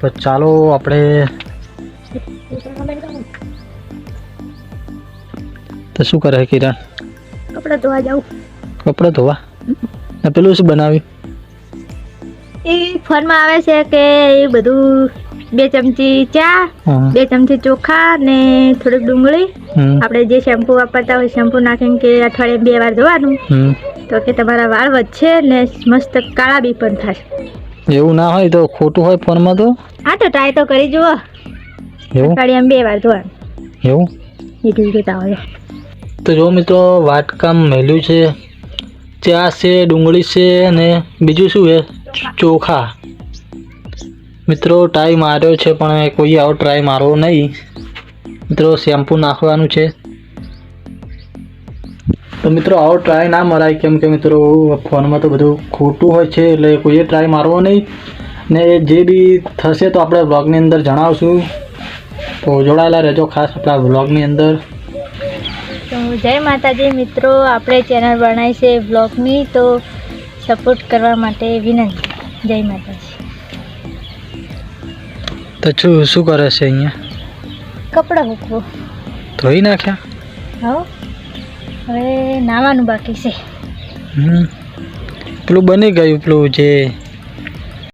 તો ચાલો આપણે તો શું કરે કિરણ? કપડાં ધોવા જાઉં. કપડાં ધોવા? ને પેલું શું બનાવ્યું? એ ફોનમાં આવે છે કે એ બધું બે ચમચી ચા બે ચમચી ચોખા ને થોડીક ડુંગળી. આપણે જે શેમ્પુ વાપરતા હોય શેમ્પુ નાખીને કે અઠવાડિયે બે વાર ધોવાનું. તો કે તમારા વાળ વધશે ને મસ્ત કાળા બી પણ થશે. એવું ના હોય તો ખોટું હોય ફોનમાં તો? હા તો ટ્રાય તો કરી જુઓ. એવું? અઠવાડિયામાં બે વાર જોવા એવું? એટલું જોતા હોય. તો જો મિત્રો વાટકામ મેલ્યું છે. ચા છે ડુંગળી છે અને બીજું શું છે? ચોખા. મિત્રો ટ્રાય માર્યો છે પણ કોઈ આવો ટ્રાય મારવો નહીં. મિત્રો શેમ્પુ નાખવાનું છે. તો મિત્રો આવો ટ્રાય ના મરાય. કેમ કે મિત્રો ફોનમાં તો બધું ખોટું હોય છે એટલે કોઈએ ટ્રાય મારવો નહીં. ને જે બી થશે તો આપણે બ્લોગની અંદર જણાવશું. તો જોડાયેલા રહેજો ખાસ આપણા બ્લોગની અંદર. તો જય માતાજી મિત્રો આપણે ચેનલ બનાવી છે બ્લોગની તો સપોર્ટ કરવા માટે વિનંતી. જય માતાજી. તો શું શું કરે છે અહીંયા? કપડાં મૂકવું. ધોઈ નાખ્યા? હો. હવે નાવાનું બાકી છે. પેલું બની ગયું પેલું જે